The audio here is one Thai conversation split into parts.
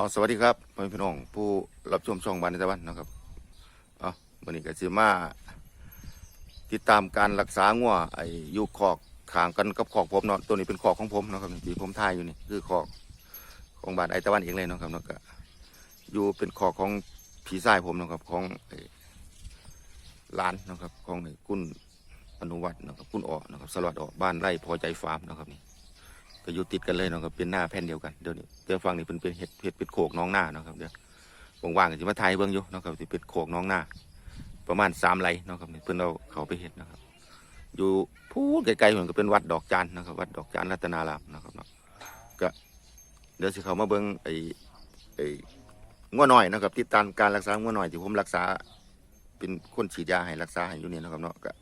อ๋อสวัสดีครับพ่อแม่พี่น้องผู้รับชมช่องบานในตะวันนะครับอ๋อวันนี้ก็สิมาติดตามการรักษางัวไอ้ยู่คอกขางกันกับคอกผมเนาะตัวนี้เป็นคอกของผมนะครับที่ผมถ่ายอยู่นี่คือคอกของบ้านไอ้ตะวันเองเลยนะครับเนาะก็อยู่เป็นคอกของพี่ชายผมนะครับของไอ้หลานนะครับของไอ้กุนอนุวัฒน์นะครับกุนออนะครับสลัดออกบ้านไร่พอใจฟาร์มนะครับนี่ ก็อยู่ติดกันเลยเนาะครับเป็นหน้าแผ่นเดียวกันเดี๋ยวนี้เดี๋ยวฟังนี่เป็นเป็นเห็ดเห็ดเป็นโขกน้องหน้าเนาะครับเดี๋ยวว่างๆก็จะมาถ่ายเบิ่งอยู่เนาะครับที่เป็นโขกน้องหน้า ประมาณสามไร่เนาะครับนี่เพิ่อนเอาเขาไปเห็ดนะครับ อยู่พูดไกลๆเหมือนกับเป็นวัดดอกจานนะครับ วัดดอกจานรัตนารามนะครับเนาะก็เดี๋ยวสิเขามาเบิ่งไอ้ไอ้งัวหน่อยนะครับติดตามการรักษางัวหน่อยที่ผมรักษา เป็นคนฉีดยาให้รักษาให้อยู่เนี่เนะครับเนาะก็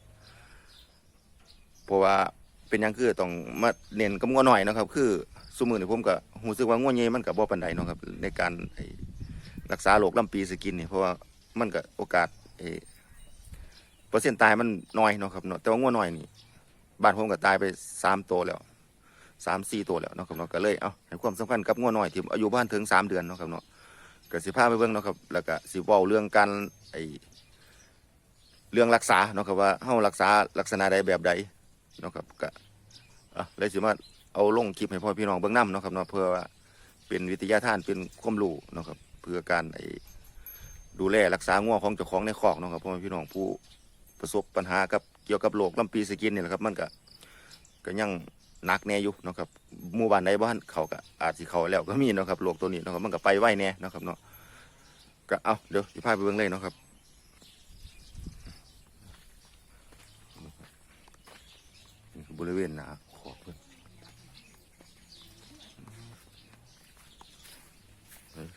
เพราะว่า เป็นยังคือต้องมาเน้นกับงัวหน่อยนะครับ คือสมือนี่ผมก็รู้สึกว่างัวเย่มันก็บ่ปานใดเนาะครับ ในการรักษาโรคลำปีสกินนี่เพราะว่ามันก็โอกาสไอ้เปอร์เซ็นต์ตายมันน้อยเนาะครับเนาะแต่ว่างัวหน่อยนี่บ้านผมก็ตายไปสามตัวแล้วสามสี่ตัวแล้วเนาะครับเนาะก็เลยเอาให้ความสำคัญกับงัวหน่อยที่อายุบ้านถึงสามเดือนเนาะครับเนาะก็สิพาไปเบิ่งเนาะครับ แล้วก็สิเว้าเรื่องการไอเรื่องรักษาเนาะครับว่าเฮารักษาลักษณะใดแบบใด เนาะครับก็อะเลยสิมาเอาลงคลิปให้พ่อพี่น้องเบื้องน้ำเนาะครับเนาะเพื่อว่าเป็นวิทยาทานเป็นความรู้เนาะครับเพื่อการไอ้ดูแลรักษางัวของเจ้าของในคอกเนาะครับพ่อพี่น้องผู้ประสบปัญหากับเกี่ยวกับโรคลำปีสกินนี่แหละครับ มันก็ก็ยังหนักแน่อยู่เนาะครับหมู่บ้านใดบ้านเขาก็อาจสิเขาแล้วก็มีเนาะครับโรคตัวนี้เนาะครับมันก็ไปไวแน่เนาะครับเนาะก็เอาเดี๋ยวสิพาไปเบิ่งเลยเนาะครับ นี่คือ บริเวณหนาขอบเพิ่นเฮ้ย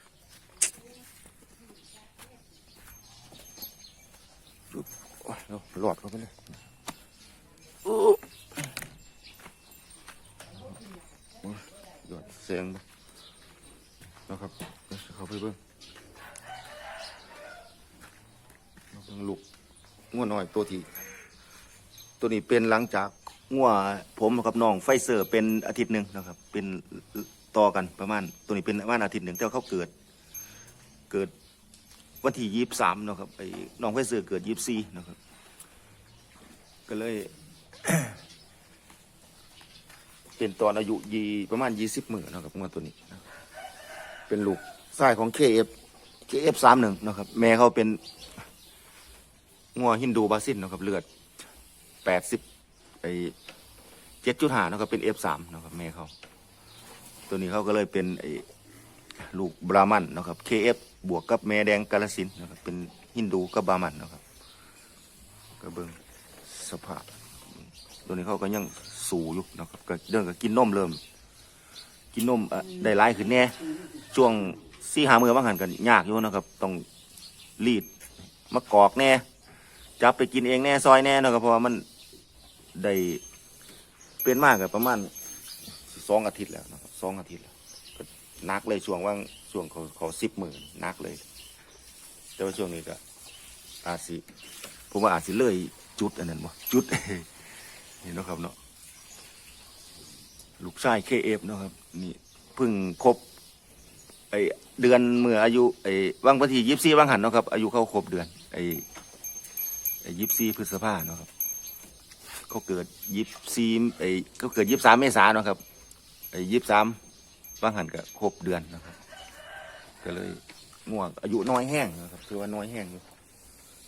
จุ๊บหลอดเข้าไปเลยโอ้ยหยอดเสียงบ่นะครับเข้าไปเบิ่งเอาเบิ่งลูกง่วน้อยตัวที่ตัวนี้เป็นหลังจาก งัวผมกับน้องไฟเซอร์เป็นอาทิตย์หนึ่งนะครับ เป็นต่อกันประมาณตัวนี้เป็นประมาณอาทิตย์หนึ่งแต่ว่าเขาเกิด เกิดวันที่ยี่สามนะครับไอ้น้องไฟเซอร์เกิดยี่สี่นะครับ ก็เลย เป็นตอนอายุยีประมาณยี่สิบหมือนนะครับงัวตัวนี้นะครับเป็นลูกชายของเคเอฟเคเอฟสามหนึ่งนะครับ แม่เขาเป็นงัวฮินดูบาซินนะครับ เลือดแปดสิบ ไอเจ็ดจุดห้านะครับเป็นเอฟสามนะครับแม่เขาตัวนี้เขาก็เลยเป็นไอลูกบรามันนะครับเคเอฟบวกกับแม่แดงกาลสินนะครับเป็นฮินดูกับบรามันนะครับก็เบิ้งสภาพ ตัวนี้เขาก็ยังสูอยู่นะครับก็เรื่องก็กินนมเริ่ม กินนมได้หลายขึ้นแน่ช่วงสี่หามือบางหันกันยากอยู่นะครับต้องรีดมะกอกแน่จับไปกินเองแน่ซอยแน่นะครับเพราะว่ามัน ได้เป็นมากกับประมาณสองอาทิตย์แล้วนะครับสองอาทิตย์แล้วก็นักเลยช่วงว่างช่วงเขาเขาสิบหมื่นนักเลย แต่ว่าช่วงนี้ก็อาจสิผมว่าอาจสิเลยจุดอันนั้นวะจุดเห็นนะครับเนาะลูกชายเคเอฟนะครับ นี่เพิ่งครบไอเดือนเมื่ออายุไอว่างวันทียิบสี่ว่างหันเนาะครับอายุเข้าครบเดือนไอยิบซีพฤษภาเนาะครับ เขาเกิดยิบซีไอ้เขาเกิดยิบสามเมษาเนาะครับไอ้ยิบสามบางหันก็ครบเดือนนะครับ ก็เลยง่วงอายุน้อยแห้งนะครับถือว่าน้อยแห้งอยู่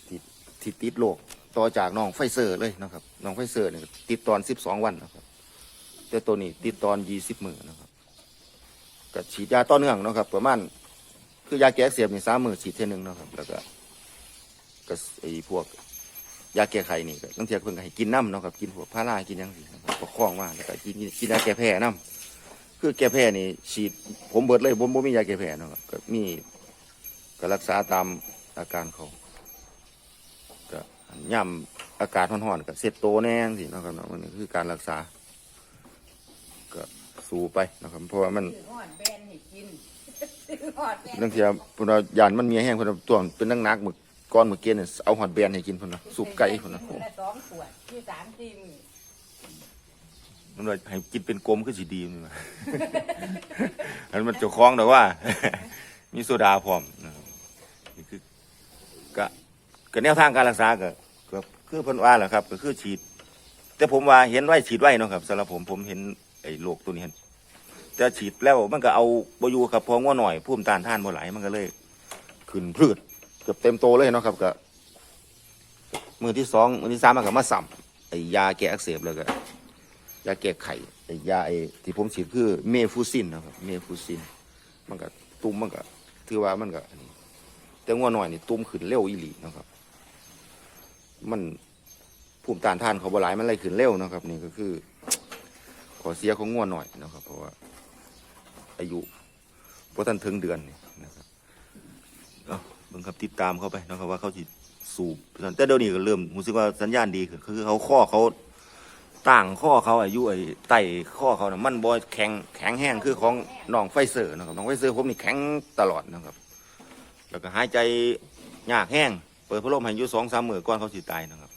ติดติดติดโรคต่อจากน้องไฟเซอร์เลยนะครับน้องไฟเซอร์เนี่ยติดตอนสิบสองวันนะครับ แต่ตัวนี้ติดตอนยี่สิบมือนะครับก็ฉีดยาต่อเนื่องนะครับประมาณคือยาแก้เสียบนี่สามมือฉีดเท่านึงนะครับ แล้วก็ก็ไอ้พวก ยาแก้ไขนี่ก็ต้องเทียบเพิ่นก็ให้กินน้ำเนาะครับกินพวกพารากินหยังสินะครับประคองมาแล้วก็กินกินยาแก้แพ้น้ำคือแก้แพ้นี่ฉีดผมเบิดเลยผมบ่มียาแก้แพ้เนาะครับก็มีก็รักษาตามอาการเขาก็ย่ำอากาศร้อนๆก็เซ็ตโตแน่จังสิเนาะครับเนาะมันคือการรักษา ก็สู้ไปนะครับเพราะว่ามันซื้อหอดแบนให้กินซื้อหอดแบนบางทีพวกเรายานมันมีแห้งคนเราตัวมันเป็นนักนักๆหมึก ก้อนหมึกเกณฑ์เนี่ยเอาหอดแบนให้กินคนละสุปไก่คนละมื้อละสองขวดที่สามสี่มื้อมันว่าให้กินเป็นกลมก็สิดีมันว่าอันมันเจ้าของแต่ว่า มีโซดาพร้อมนะครับนี่คือก็ก็แนวทางการรักษาก็ก็คือเพิ่นว่าแหละครับ ก็คือฉีด แต่ผมว่าเห็นไว้ฉีดไว้เนาะครับสำหรับผมผมเห็นไอ้โรคตัวนี้แต่ฉีดแล้วมันก็เอาบอยู่ครับเพอง่วหน่อยพุ่มต้านท่านบ่ไหลายมันก็เลย ขึ้นพืช เกือบเต็มโตเลยเนาะครับก็มือที่สองมือที่สามมันก็มาสัมไอยาแก้อักเสบแล้วก็ยาแก้ไข้ไอยาไอที่ผมฉีดคือเมฟูซินนะครับเมฟูซิน มันก็ตุ่มมันก็ถือว่ามันก็อันแต่ง่วหน่อยนี่ตุ่มขึ้นเร็วอีหลีนะครับ มันภูมิต้านทานเขาบหลายมันเลยขึ้นเร็วนะครับ นี่ก็คือ ขอเสียของง่วหน่อยนะครับ เพราะว่า อายุพอท่านถึงเดือนนี่ เบิ่งครับติดตามเข้าไปนะครับว่าเขาสิสูบแต่เดี๋ยวนี้ก็เริ่มรู้สึกว่าสัญญาณดีขึ้นคือเขาข้อเขาต่างข้อเขาอายุไอ้ไตข้อเขานะมันบ่แข็งแข็งแห้งคือของน้องไฟเซอร์นะครับน้องไฟเซอร์ผมนี่แข็งตลอดนะครับ แล้วก็หายใจยากแห้งเปิดพัดลมให้อยู่สองสามมือก่อนเขาสิตายนะครับ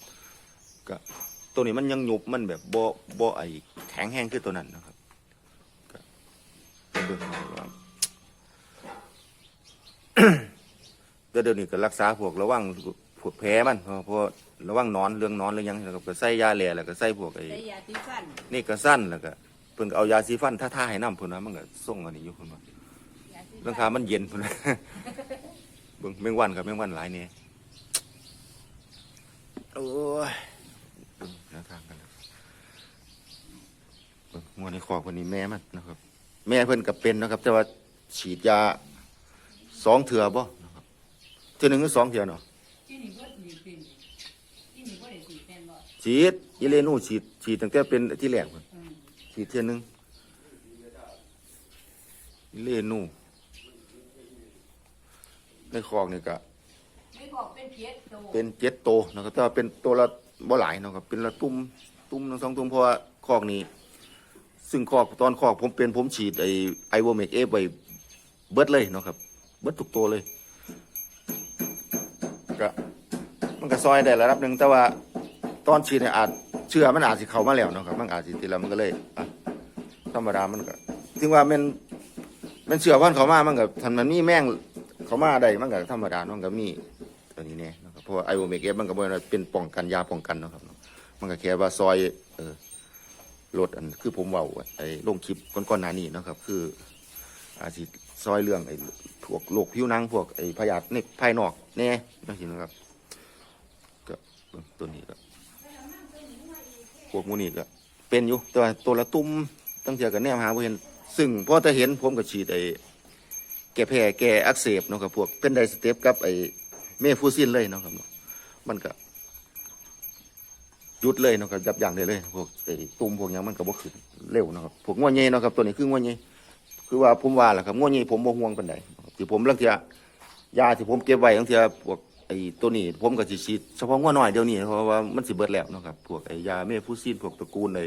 ก็ตัวนี้มันยังหยุบมันแบบบ่บ่ไอ้แข็งแห้งคือตัวนั้นนะครับก็เบิ่งเอาว่า แต่เดี๋ยวนี้ก็รักษาพวกระวังพวกแผลมันเพราะเพราะระวังหนอนเรื่องหนอนเรื่องหยังแล้วก็ใส่ยาแหล่แล้วก็ใส่พวกไอ้ใช้ยาที่สั้นนี่ก็สั้นแล้วก็เพิ่นก็เอายาสีฟันท่าๆให้น้ำเพิ่นว่ามันก็ส่งอันนี้อยู่เพิ่นว่ายาที่เรื่องขามันเย็นเพิ่นว่าเบิ่งแมงวันครับแมงวันหลายเนี่ยโอ้ยเบิ่งแนวทางกันแล้วเบิ่งงัวในคอกคนนี้แม่มันนะครับ แม่เพิ่นก็เป็นนะครับ แต่ว่าฉีดยาสองเถื่อบ่ นะครับเถื่หนึ่งหรือสองเถื่อเนาะที่นี่ก็มีเป็นที่นี่ก็ได้สีแทนบ่ฉีดยีเลนูฉีดฉีดตั้งแต่เป็นที่แรกพุ่นอืมฉีดเทื่อหนึ่งยีเลนูในคอกนี่ก็ไม่บอกเป็นเพียรโตเป็นเจ็ดโตนะครับแต่ว่าเป็นตัวละบ่หลายเนาะครับเป็นละตุ้มตุ้มทั้งสองตุ้มเพราะว่าคอกนี้ ซึ่งคอกตอนคอกผมเป็นผมฉีดไอไอโวเมกเอฟไปเบิดเลยเนาะครับเบิดทุกตัวเลย มันก็ซอยได้ระดับหนึ่งแต่ว่าตอนฉีดเนี่ยอาจเชื่อมันอาจสิเข้ามาแล้วเนาะครับมันอาจสิทีละมันก็เลยอะธรรมดามันก็ถึงว่ามันมันเชื่อว่าเขามามันก็ทันมันมีแม่งเขามาได้มันก็ธรรมดาเนาะมันก็มีตัวนี้เนี่ยนะครับเพราะว่าไอโอเมกเอฟมันก็บ่ได้เป็นป้องกันยาป้องกันเนาะครับมันก็แค่ว่าซอยเออลดอันคือผมเว่าไอ้ลงคลิปก่อนๆหน้านี้เนาะครับ คือ อาจสิซอยเรื่องไอ้พวกโรคผิวหนังพวกไอ้พยาธิในภายนอกแน่จังซี่นะครับ ตัวนี้ก็พวกมูนี่ก็เป็นอยู่ แต่ว่าตัวละตุ้มตั้งเทื่อก็แนมหาบ่เห็น ซึ่งพอจะเห็นผมก็ฉีดไอ้แก้แพ้แก้อักเสบเนาะครับพวกเป็นไดสเตปกับไอ้เมฟูซินเลยเนาะครับเนาะมันก็หยุดเลยเนาะครับยับยั้งได้เลย พวกไอ้ตุ่มพวกหยังมันก็บ่ขึ้นเร็วเนาะครับพวกงัวเญ่เนาะครับตัวนี้คืองัวเญ่คือว่าผมว่าแหละครับงัวเญ่ผมบ่ห่วงปานใดที่ผมลังเทียยาที่ผมเก็บไว้ลังเทียพวก ไอ้ตัวนี้ผมก็สิฉีดเฉพาะงัวน้อยเดี๋ยวนี้เพราะว่ามันสิเบิดแล้วเนาะครับพวกไอ้ยาเมฟูซินพวกตระกูลไอ้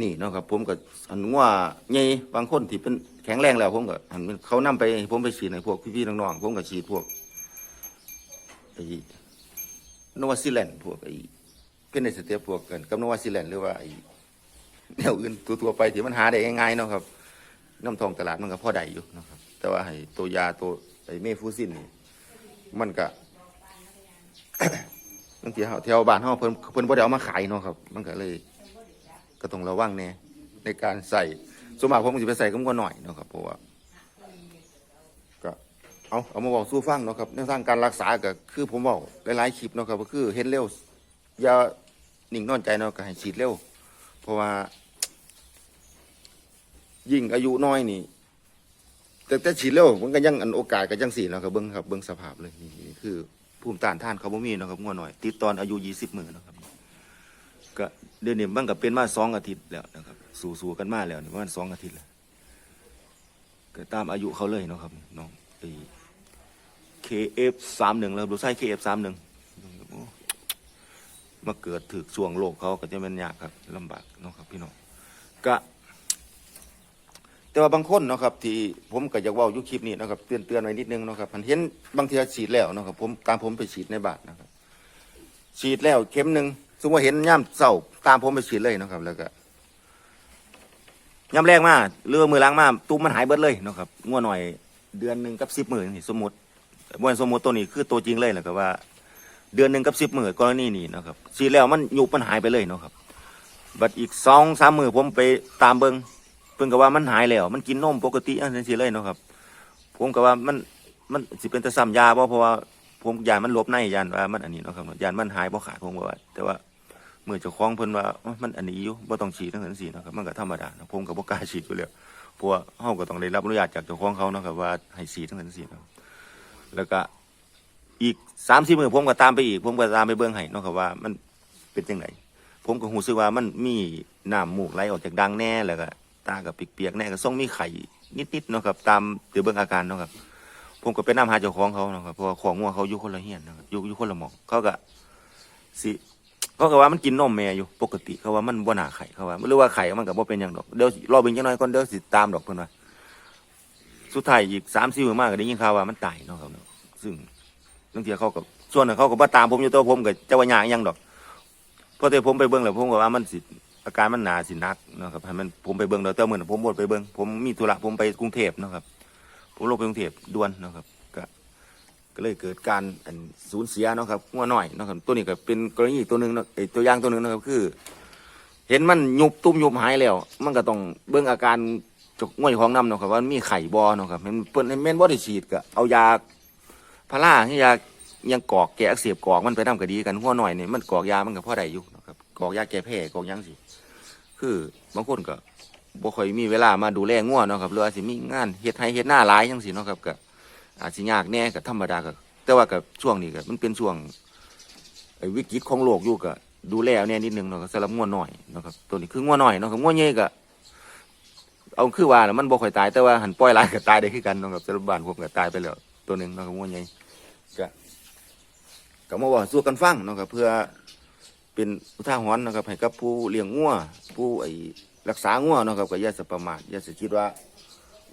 นี่เนาะครับ ผมก็อันงัวใหญ่บางคนที่เป็นแข็งแรงแล้ว ผมก็อันเขานํไปผมไปฉีดให้พวกพี่ๆน้องๆผมก็ฉีดพวกไอ้นวาซิแลนด์พวกไอ้เป็นในสเตียพวกกันกับนวาซิแลนด์หรือว่าไอ้แนวอื่นตัวๆไปที่มันหาได้ง่ายๆเนาะครับน้ำทองตลาดมันก็พอได้อยู่เนาะครับ แต่ว่าให้ตัวยาตัว ไอ้เมฟูซินนี่มันก็บางทีเฮาแถวบ้านเฮาเพิ่นเพิ่นบ่ได้เอามาขายเนาะครับ มันก็เลย ก็ต้องระวังแน่ในการใส่ส่วนมากผมก็สิไปใส่ก็บ่หน่อยเนาะครับเพราะว่าก็เอาเอามาบอกสู้ฟังเนาะครับในทางการรักษาก็คือผมบอกหลายๆคลิปเนาะครับก็คือเห็นเร็วอย่านิ่งนอนใจเนาะก็ให้ฉีดเร็วเพราะว่า ยิ่งอายุน้อยนี่ แต่แต่ฉีดเร็วมันก็ยังอันโอกาสก็ยังสี่เนาะครับเบิ้งครับเบิ้งสภาพเลยนี่นี่คือภูมิต้านทานเขาบ่มีเนาะครับงัวหน่อย ติดตอนอายุยี่สิบมือเนาะครับก็เดือนนี้มันก็เป็นมาสองอาทิตย์แล้วนะครับ สู่ๆกันมาแล้วนี่ประมาณสองอาทิตย์แล้วก็ตามอายุเขาเลยเนาะครับน้องไอ้ KF สามหนึ่งแล้วดูไส้ KF สามหนึ่งมาเกิดถึกช่วงโลกเขาก็จะเป็นยากครับลำบากเนาะครับพี่น้องก็ แต่ว่าบางคนเนาะครับที่ผมก็อยากเว่าอยุคลิปนี้เนาะครับเตือนเตือนไว้นิดนึงเนาะครับมันเห็นบางทีฉีดแล้วเนาะครับผมตามผมไปฉีดในบานนะครับ ฉีดแล้วเข็มหนึ่งสมมติว่าเห็นย่ำเศร้าตามผมไปฉีดเลยเนาะครับ แล้วก็ย่ำแรกมาหรือว่ามือล้างมาตุ้มมันหายเบิดเลยเนาะครับงัวหน่อยเดือนหนึ่งกับสิบหมื่นสมมติบนสมมติตัวนี้คือตัวจริงเลยแหละครับว่า เดือนหนึ่งกับสิบหมื่นกรณีนี้นะครับฉีดแล้วมันยุบมันหายไปเลยเนาะครับบัดอีกสองสามมือผมไปตามเบิง เพิ่งก็ว่ามันหายแล้ว มันกินนมปกติอันนั้เลยเนาะครับ ผมก็ว่ามันมันสิเป็นแต่ซ้ำยาบ่เพราะว่าผมยานมันลบในยานว่ามันอันนี้เนาะครับยานมันหายบ่ขาดผมก็ว่า แต่ว่าเมื่อเจ้าของเพิ่นว่ามันอันนี้อยู่บ่ต้องฉีดทั้งนั้นสิเนาะครับมันก็ธรรมดาผมก็บ่กล้าฉีดอยู่แล้วเพราะว่าเฮาก็ต้องได้รับอนุญาตจากเจ้าของเขาเนาะครับว่าให้ฉีดทั้งนั้นสิเนาะแล้วก็อีก3-4มื้อผมก็ตามไปอีก ผมก็ตามไปเบิ่งให้เนาะครับว่ามันเป็นจังไดผมก็รู้สึกว่ามันมีน้ำมูกไหลออกจากดังแน่แล้วก็ ตากับเปียกๆแน่ก็ส่งมีไข่นิดๆเนาะครับตามเดี๋ยวเบิ่งอาการเนาะครับผมก็ไปนำหาเจ้าของเขาเนาะครับเพราะว่าของงัวเขาอยู่คนละเฮียนนะครับอยู่อยู่คนละหมองเขาก็สิเขาก็ว่ามันกินนมแม่อยู่ปกติเขาว่ามันบ่น่าไข่เขาว่าหรือว่าไข่มันก็บ่เป็นหยังดอกเดี๋ยวรอเบิ่งจังหน่อยก่อนเดี๋ยวสิตามดอกเพิ่นว่าสุดท้ายอีก3-4มื้อมาก็ได้ยินข่าวว่ามันตายเนาะครับซึ่งบางทีเขาก็ส่วนเขาก็บ่ตามผมอยู่ตัวผมก็จะว่าหยังอิหยังดอกพอแต่ผมไปเบิ่งแล้วผมก็ว่ามันสิ อาการมันหนาสินักนะครับให้มันผมไปเบิ่งแล้วแต่มื้อนั้นผมบดไปเบิ่งผมมีธุระผมไปกรุงเทพนะครับผมลงไปกรุงเทพด่วนนะครับก็ก็เลยเกิดการอันสูญเสียนะครับงัวน้อยนะครับตัวนี้ก็เป็นกรณีตัวหนึ่งนะไอ้ตัวอย่างตัวหนึ่งนะครับคือ เห็นมันยุบตุ้มยุบหายแล้ว มันก็ต้องเบิ่งอาการจกงัวเจ้าของน้ำนะครับว่ามีไข่บ่เนะครับมันเปิ้นแม่นบ่ได้ฉีดก็เอายาพาราให้ยายังกอกแก้อักเสบกอกมันไปทำก็ดีกันงัวน้อยเนี่ยมันกอกยามันก็พอได้อยู่นะครับกอกยาแก้แพ้กอกยังสิ คือบางคนก็บ่ค่อยมีเวลามาดูแลงัวเนาะครับหรือว่าสิมีงานเฮ็ดให้เฮ็ดหน้าหลายจังซี่เนาะครับก็อาจสิยากแน่ก็ธรรมดาก็แต่ว่าก็ช่วงนี้ก็มันเป็นช่วงไอ้วิกฤตของโลกอยู่ก็ดูแลแน่นิดนึงเนาะสำหรับงัวน้อยเนาะครับตัวนี้คืองัวน้อยเนาะครับงัวใหญ่ก็เอาคือว่ามันบ่ค่อยตายแต่ว่าหันปล่อยหลายก็ตายได้คือกันเนาะครับสำหรับบ้านผมก็ตายไปแล้วตัวหนึงเนาะครับงัวใหญ่ก็ก็มาเว่าสู่กันฟังเนาะครับเพื่อ เป็นอุทาหรณ์นะครับให้กับผู้เลี้ยงงัวผู้ไอ้รักษางัวนะครับก็อย่าสะประมาทอย่าสะคิดว่า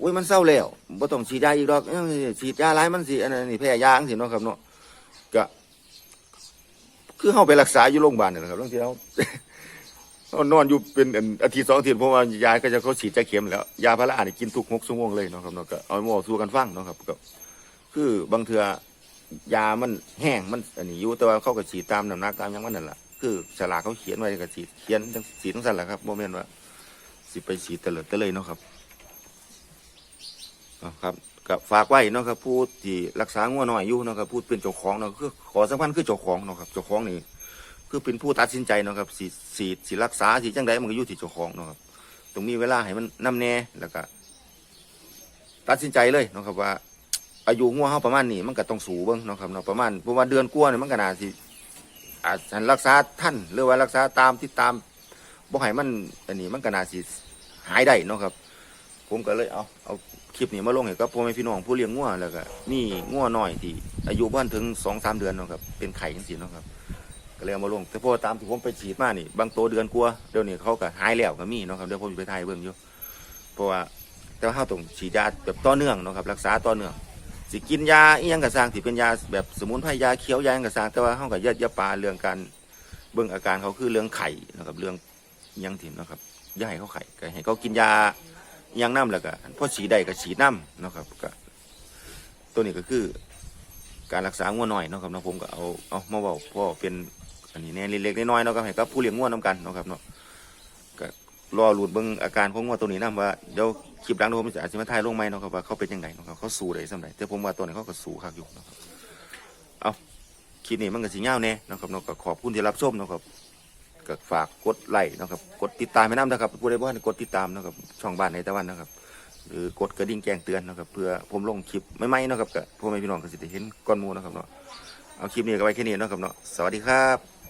อุ้ยมันเศร้าแล้วบ่ต้องฉีดยาอีกดอกเอ้ยฉีดยาหลายมันสิอันนั้นนี่แพ้ยาจังซี่เนาะครับเนาะก็คือเฮาไปรักษาอยู่โรงพยาบาลนี่แหละครับบางทีเราเรานอนอยู่เป็นอาทิตย์สองอาทิตย์เพราะว่ายาก็จะเขาฉีดจะเข็มแล้ว ยาพารานี่กินทุกหกชั่วโมงเลยเนาะครับเนาะก็เอาหมาสู้กันฟังเนาะครับก็คือบางเทื่อยามันแห้งมันอันนี้อยู่แต่ว่าเขาก็ฉีดตามน้ำหนักตามยังมันนั่นแหละ คือฉลากเขาเขียนไว้ก็ฉีเขียนจังฉีทั้งสันแหละครับโมเมนต์ว่าสิไปสีเตลิดเตเลยเนาะครับครับกับฝากไว้เนาะครับผู้ที่รักษางัวน้อยอยู่เนาะครับผู้เป็นเจ้าของเนาะคือขอสำคัญคือเจ้าของเนาะครับเจ้าของนี่คือเป็นผู้ตัดสินใจเนาะครับสีสีสีรักษาสีจังใดมันก็อยู่ที่เจ้าของเนาะครับต้องมีเวลาให้มันนำแน่แล้วก็ตัดสินใจเลยเนาะครับว่าอายุงัวเฮาประมาณนี้มันก็ต้องสูงเบิ่งเนาะครับเนาะประมาณประมาณเดือนกว่าเนี่ยมันก็น่าสิ อาจจะรักษาท่านหรือว่ารักษาตามที่ตามบ่ให้มันอันนี้มันก็น่าสิหายได้เนาะครับ ผมก็เลยเอาเอาคลิปนี้มาลงให้กับพ่อแม่พี่น้องผู้เลี้ยงงัวแล้วก็มีงัวน้อยที่อายุบ้านถึงสองสามเดือนเนาะครับเป็นไข่จังซี่เนาะครับก็เลยเอามาลงแต่พอตามที่ผมไปฉีดมานี่ บางตัวเดือนกลัวเดี๋ยวนี้เขาก็หายแล้วก็มีเนาะครับเดี๋ยวผมจะไปถ่ายเบิ่งอยู่เพราะว่าแต่ว่าเราต้องฉีดยาแบบต่อเนื่องเนาะครับรักษาต่อเนื่อง สิกินยาอีหยังก็สร้างที่เป็นยาแบบสมุนไพรยาเขียวยาหยังก็สร้างแต่ว่าเฮาก็ยัดยาปลาเรื่องการเบิ่งอาการเขาคือเรื่องไข่นะครับเรื่องยังถิ่นนะครับอย่าให้เขาไข่ก็ให้เขากินยาอิหยังน้ำแล้วก็พอฉีดได้ก็ฉีดน้ำนะครับก็ตัวนี้ก็คือการรักษางัวน้อยเนาะครับเนาะผมก็เอาเอามาบอกพ่อเป็นอันนี้แน่เล็กๆน้อยๆเนาะครับให้กับผู้เลี้ยงงัวน้ำกันเนาะครับเนาะ รอหลุดเบิ่งอาการของงัวตัวนี้นะว่าเดี๋ยวคลิปหลังเดี๋ยวผมจะอาจจะมาถ่ายลงไหมเนาะครับว่าเขาเป็นยังไงเนาะครับเขาสู้ได้สำไรแต่ผมว่าตัวนี้เขาก็สู้คักอยู่นะครับเอาคลิปนี้มันก็สิยาแน่นะครับเนาะก็ขอบคุณที่รับชมนะครับก็ฝากกดไลค์นะครับกดติดตามให้น้ำนะครับผู้ใดบ่ทันกดติดตามนะครับช่องบ้านในตะวันนะครับหรือกดกระดิ่งแจ้งเตือนนะครับเพื่อผมลงคลิปใหม่นะครับกับพ่อแม่พี่น้องก็สิได้เห็นก้อนมูนะครับเนาะเอาคลิปนี้ก็ไว้แค่นี้นะครับเนาะสวัสดีครับ